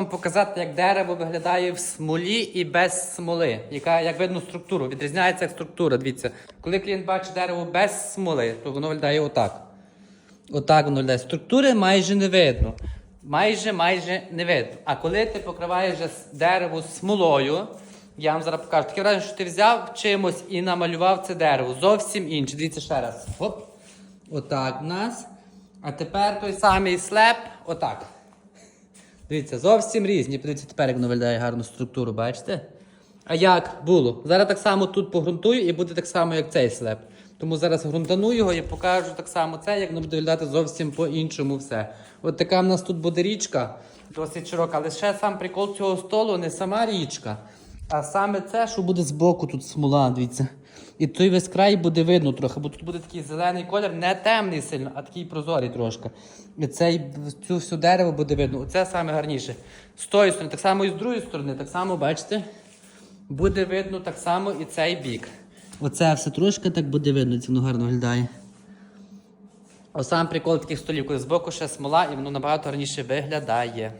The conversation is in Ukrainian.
вам показати, як дерево виглядає в смолі і без смоли. Яка, як видно, структуру. Відрізняється як структура. Дивіться, коли клієнт бачить дерево без смоли, то воно виглядає отак. Отак воно виглядає. Структури майже не видно. Майже майже не видно. А коли ти покриваєш дерево смолою, я вам зараз покажу. Таке враження, що ти взяв чимось і намалював це дерево. Зовсім інше. Дивіться ще раз. Оп. Отак в нас. А тепер той самий слеп, отак. Дивіться, зовсім різні. Подивіться, тепер як воно виглядає гарну структуру, бачите? А як було? Зараз так само тут погрунтую і буде так само, як цей слеп. Тому зараз грунтану його і покажу так само це, як воно буде виглядати зовсім по-іншому все. От така в нас тут буде річка, досить широка. Але ще сам прикол цього столу не сама річка, а саме це, що буде збоку тут смола, дивіться. І той весь край буде видно трохи, бо тут буде такий зелений колір, не темний сильно, а такий прозорий трошки. І цей, цю всю дерево буде видно. Оце саме гарніше. З тої сторони, так само і з другої сторони, так само, бачите, буде видно так само і цей бік. Оце все трошки так буде видно, це воно гарно виглядає. А сам прикол таких столів, коли збоку ще смола, і воно набагато гарніше виглядає.